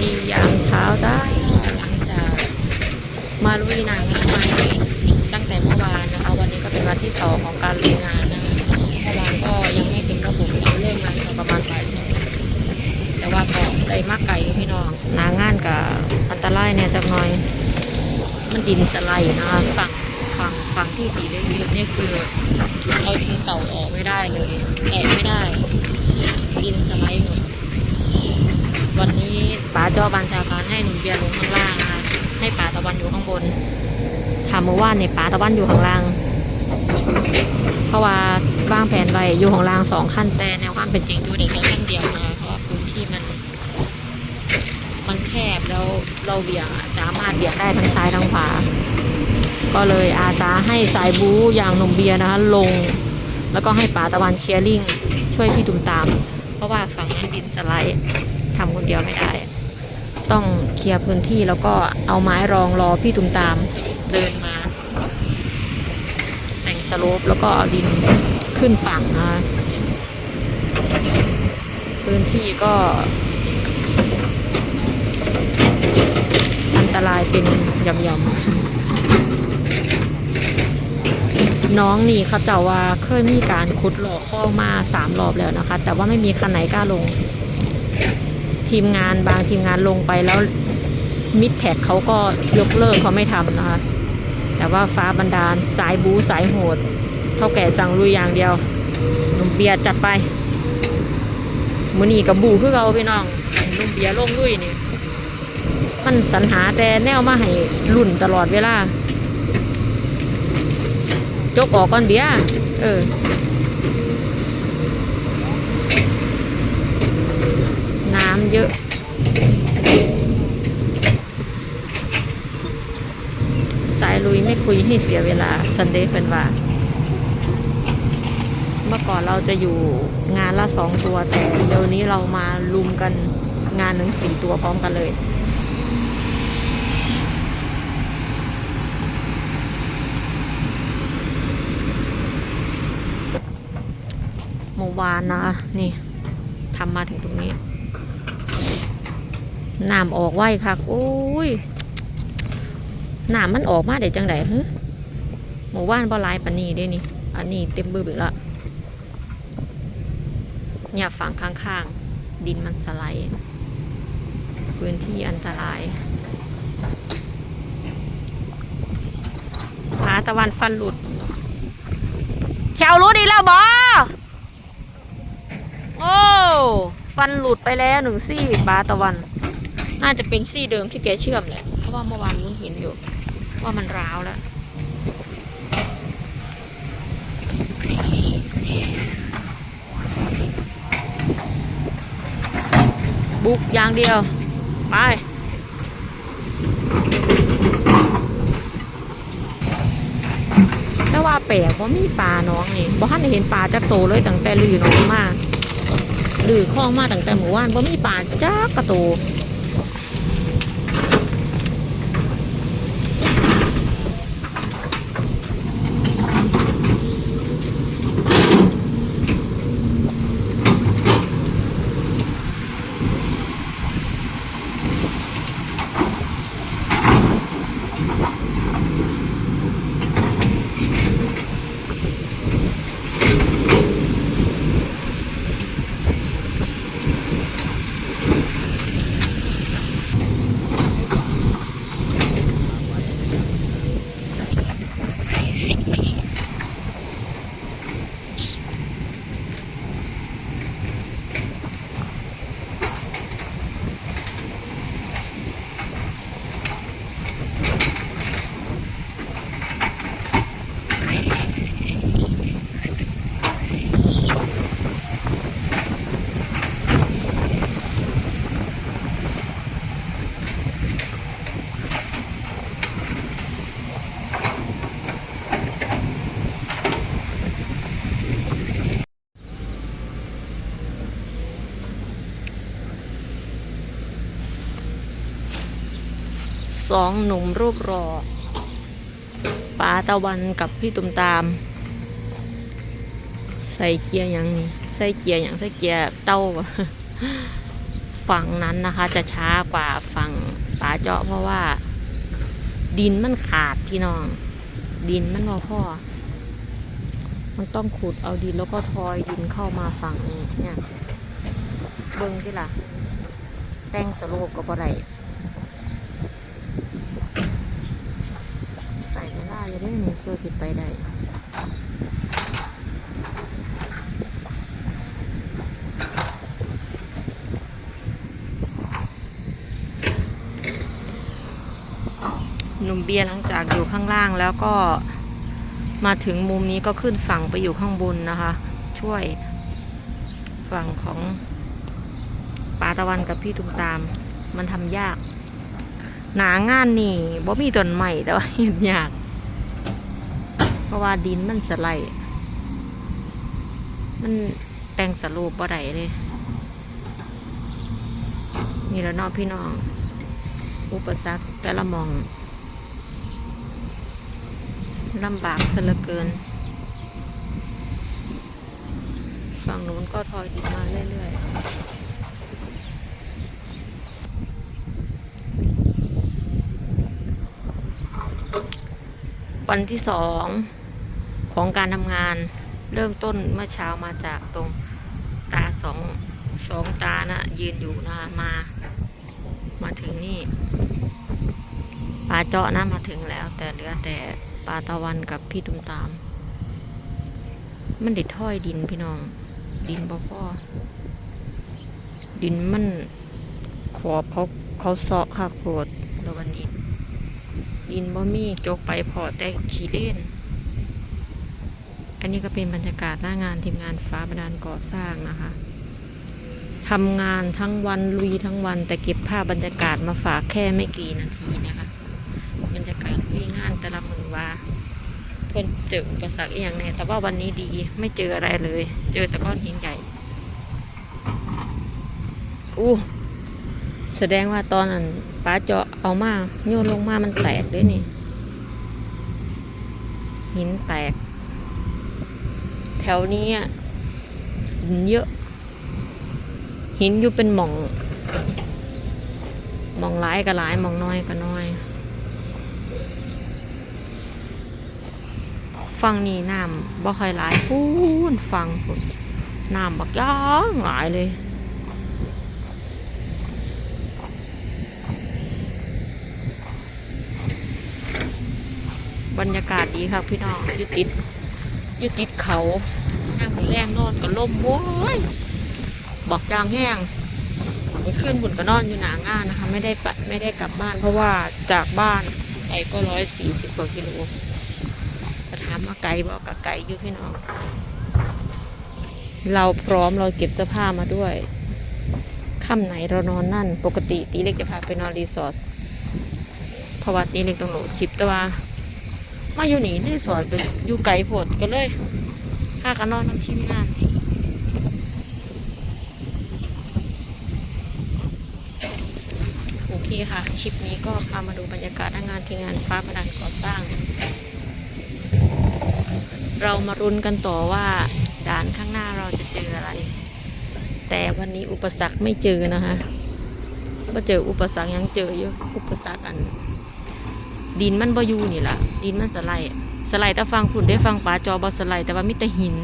ดียามเช้าจ้าหลังจากมาลุยหนางานไม้ตั้งแต่เมื่อวานนะคะ วันนี้ก็เป็นวันที่สองของการลุยงานนะคะเมื่อวานก็ยังไม่เต็มระบบเราเริ่มงานตอนประมาณบ่ายสองแต่ว่าก็ได้มากไก่พี่น้องนางานกับอันตรายเนี่ยจักหน่อย มันดินสไลด์นะคะฝั่งฝั่งฝั่งที่ดีได้เยอะเนี่ยคือเอาดินเก่าออกไม่ได้เลยแตะไม่ได้ดินสไลด์หมด วันนี้ป๋าจอบัญชาการให้หนุ่มเบียร์ลงข้างล่างนะคะให้ป๋าตะวันอยู่ข้างบนถามเมื่อวาเนี่ยป๋าตะวันอยู่ข้างล่าง เพราะว่าบ้างแผนไว้อยู่ข้างล่างสองขั้นแต่แนวความเป็นจริงอยู่ในแค่ขั้นเดียวนะคะเพราะพื้นที่มันมันแคบแล้วเราเบี่ยงสามารถเบี่ยงได้ทั้งซ้ายทั้งขวาก็เลยอาสาให้สายบูอย่างหนุ่มเบียร์นะคะลง แล้วก็ให้ป๋าตะวันเคลียร์ลิงช่วยพี่ตุ่มตาม เพราะว่าฝั่งนั้นดินสไลด์ ทำคนเดียวไม่ได้ ต้องเคลียร์พื้นที่แล้วก็เอาไม้รองรอพี่ตุ่มตามเดินมา แต่งสโลปแล้วก็เอาดินขึ้นฝั่งนะคะพื้นที่ก็ อันตรายเป็นยำๆน้องนี่เขาเจ้าว่าเคยมีการขุดหล่อข้อมาสามรอบแล้วนะคะ แต่ว่าไม่มีคันไหนกล้าลง ทีมงานบางทีมงานลงไปแล้วมิดแท็กเขาก็ยกเลิกเขาไม่ทำนะคะ แต่ว่าฟ้าบันดาลสายบูสายโหด เท่าแก่สั่งลุยอย่างเดียวหนุ่มเบียร์จัดไปมือนีกับบูคือเราพี่น้องหนุ่มเบียร์ลงลุยนี่มันสรรหาแต่แนวมาให้รุ่นตลอดเวลา จกออกก่อนเบียร์เออ น้ำ เยอะ สายลุยไม่คุยให้เสียเวลาซันเดย์เป็นว่า เมื่อก่อนเราจะอยู่งานละสองตัว แต่เดี๋ยวนี้เรามาลุมกันงานหนึ่งสี่ตัวพร้อมกันเลยเมื่อวานนะคะนี่ทำมาถึงตรงนี้ น้ำออกไวค่ะโอ้ยน้ำมันออกมาเดี๋ยวจังไดฮึหมู่บ้านบ่ลายปานนี้เด้นี่ อันนี้เต็มบือบึกละเนี่ยฝั่งข้างๆ ดินมันสไลด์พื้นที่อันตรายผาตะวันฟันหลุดแถวรู้ดีแล้วบอโอ้ ฟันหลุดไปแล้วหนึ่งซี่ปลาตะวัน น่าจะเป็นซี่เดิมที่แกเชื่อมแหละ เพราะว่าเมื่อวานมุนเห็นอยู่ ว่ามันร้าวแล้วบุกอย่างเดียว ไปแต่ว่าแปลกว่ามีปลาน้องนี่บ่ทันเห็นปลาจักโตเลยตั้งแต่ลือน้องมาลือคลองมาตั้งแต่หมู่บ้านบ่ามีปลาจักกระโต สองหนุ่มรูปรอป๋าตะวันกับพี่ตุมตาม ใส่เกียร์อย่างนี้ใส่เกียร์อย่างใส่เกียร์เต้าฝั่งนั้นนะคะ จะช้ากว่าฝั่งป่าเจาะเพราะว่า ดินมันขาดพี่น้อง ดินมันพอพ่อมันต้องขุดเอาดินแล้วก็ทอยดินเข้ามาฝั่งนี้เนี่ยเบิ้งที่ล่ะ แป้งสโลปก็บ่ได้ใส่เวลาจะได้หนึ่สื้อสิไปได้หนุ่มเบียร์หลังจากอยู่ข้างล่างแล้วก็มาถึงมุมนี้ก็ขึ้นฝั่งไปอยู่ข้างบนนะคะ ช่วยฝั่งของปาตะวันกับพี่ตุมตาม มันทำยาก หนางานนี่บ่มีต้นใหม่แต่ว่าเห็นยาก เพราะว่าดินมันสไลด์มันแต่งสรูปบ่ได้เลย นี่แล้วนอกพี่น้อง อุปสรรคแต่ละมองลำบากซะเลือเกิน ฝั่งนู้นก็ทอยดินมาเรื่อยๆวันที่สอง ของการทำงานเริ่มต้นเมื่อเช้ามาจากตรงตาสองสองตานะยืนอยู่นะมา มาถึงนี่ปลาเจาะนะมาถึงแล้ว แต่เหลือแต่ปลาตะวันกับพี่ตุ้มตาม มันได้ถ้อยดินพี่น้อง ดินบ่พอดินมันขอบเขาเขาเซาะค่ะโคตรแล้ววันดินดินบ่มีจกไปพอแต่ขี้เล่น นนี้ก็เป็นบรรยากาศหน้างานทีมงานฟ้าบดาลก่อสร้างนะคะทำงานทั้งวันลุยทั้งวัน แต่เก็บภาพบรรยากาศมาฝากแค่ไม่กี่นาทีนะคะ บรรยากาศลุยงานแต่ละมือว่า เพิ่นเจออุปสรรคอีกอย่างแน่แต่ว่าวันนี้ดีไม่เจออะไรเลย เจอแต่ก้อนหินใหญ่อู้แสดงว่าตอนนั้นป้าเจาะเอามาโยนลงมามันแตกด้วยนี่หินแตก แถวนี้อะหินเยอะ หินอยู่เป็นหม่องหม่องร้ายก็ร้ายหม่องน้อยก็น้อย ฟังนี่น้ำบ่ค่อยหลายพูนฟังพุ่นน้ำบักย่างหลายเลย บรรยากาศดีครับพี่น้องยุติด อยุติดเขาน้ำมันแรงนอนก็ล่มโว้ยบอกจางแห้งมันขึ้นบุญก็นอนอยู่หนางานนะคะ ไม่ได้ปัดไม่ได้กลับบ้าน เพราะว่าจากบ้านไปก็ร้อยสี่สิบกว่ากิโลจะถามว่าไกลบอกกับไกลอยู่พี่น้อง เราพร้อมเราเก็บเสื้อผ้ามาด้วยค่ำไหนเรานอนนั่น ปกติตีเล็กจะพาไปนอนรีสอร์ทเพราะว่าตีเล็กต้องโหลดคลิปแต่ว่า มาอยู่นี่รีสอร์ทก็อยู่ไกลโพดก็เลยพากันนอนน้ำทีมงานโอเคค่ะ คลิปนี้ก็พามาดูบรรยากาศหน้างานที่งานฟ้าประดันก่อสร้าง เรามารุนกันต่อว่าด่านข้างหน้าเราจะเจออะไร แต่วันนี้อุปสรรคไม่เจอนะคะมาเจออุปสรรคยังเจออยู่อุปสรรคอัน ดินมันบ่อยู่นี่แหละดินมันสไลด์สไลด์แต่ฟังคุณได้ฟังป่าจอบอสไลด์แต่ว่ามิแต่หิน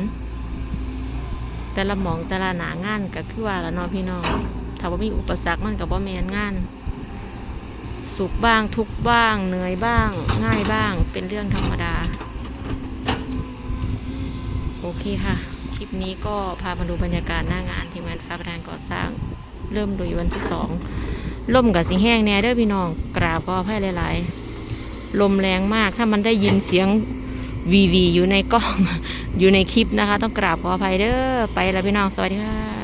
แต่ละหมองแต่ละหนางานก็คือว่าละเนาะพี่น้องถ้าว่ามีอุปสรรคมันกับบ่แมนงาน สุขบ้างทุกบ้าง เหนื่อยบ้าง ง่ายบ้างเป็นเรื่องธรรมดา โอเคค่ะ คลิปนี้ก็พามาดูบรรยากาศหน้างานทีมงานฟ้าประธานก่อสร้าง เริ่มโดยวันที่สองลมกับสีแห้งแน่เด้อพี่น้องกราบก็ให้หลาย ๆ ลมแรงมาก ถ้ามันได้ยินเสียงวีวีอยู่ในกล้อง อยู่ในคลิปนะคะ ต้องกราบขออภัยเด้อ ไปแล้วพี่น้อง สวัสดีค่ะ